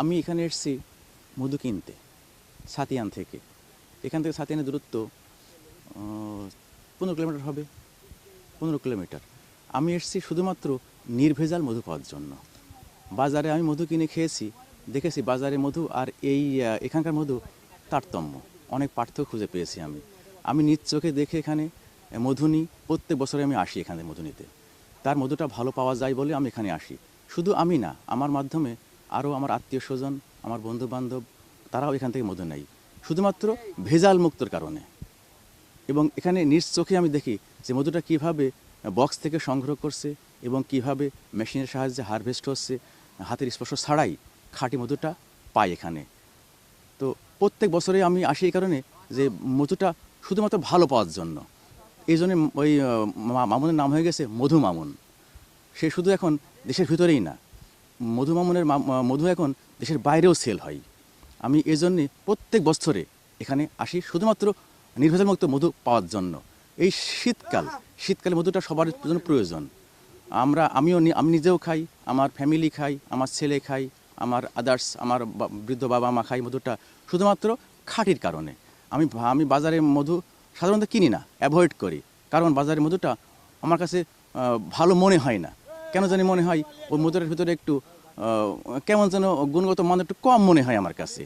আমি এখানে এসেছি মধু কিনতে, সাতিয়ান থেকে। এখান থেকে সাতিয়ানের দূরত্ব পনেরো কিলোমিটার হবে, পনেরো কিলোমিটার। আমি এসেছি শুধুমাত্র নির্ভেজাল মধু পাওয়ার জন্য। বাজারে আমি মধু কিনে খেয়েছি, দেখেছি বাজারে মধু আর এই এখানকার মধু তারতম্য। অনেক পার্থক্য খুঁজে পেয়েছি আমি। আমি নিজ চোখে দেখে এখানে মধু নিই, প্রত্যেক বছরে আমি আসি এখানে মধু নিতে। তার মধুটা ভালো পাওয়া যায় বলে আমি এখানে আসি। শুধু আমি না, আমার মাধ্যমে আরও আমার আত্মীয় স্বজন, আমার বন্ধু বান্ধব তারাও এখান থেকে মধু নেয় শুধুমাত্র ভেজাল মুক্তর কারণে। এবং এখানে নিজ চোখে আমি দেখি যে মধুটা কীভাবে বক্স থেকে সংগ্রহ করছে এবং কীভাবে মেশিনের সাহায্যে হারভেস্ট হচ্ছে, হাতের স্পর্শ ছাড়াই খাঁটি মধুটা পাই এখানে। তো প্রত্যেক বছরে আমি আসি এই কারণে যে মধুটা শুধুমাত্র ভালো পাওয়ার জন্য। এই জন্য ওই মামুনের নাম হয়ে গেছে মধু মামুন। সে শুধু এখন দেশের ভিতরেই না মধু মামুনের মধু এখন দেশের বাইরেও সেল হয়। আমি এই জন্যে প্রত্যেক বছরে এখানে আসি শুধুমাত্র নির্ভেজালমুক্ত মধু পাওয়ার জন্য। এই শীতকাল, শীতকালে মধুটা সবার জন্য প্রয়োজন। আমরা, আমিও আমি নিজেও খাই, আমার ফ্যামিলি খাই, আমার ছেলে খাই, আমার আদার্স আমার বৃদ্ধ বাবা মা খাই মধুটা শুধুমাত্র খাঁটির কারণে। আমি আমি বাজারে মধু সাধারণত কিনি না, অ্যাভয়েড করি। কারণ বাজারের মধুটা আমার কাছে ভালো মনে হয় না। কেন জানি মনে হয় ওই মুদ্রার ভিতরে একটু কেমন যেন গুণগত মান একটু কম মনে হয় আমার কাছে।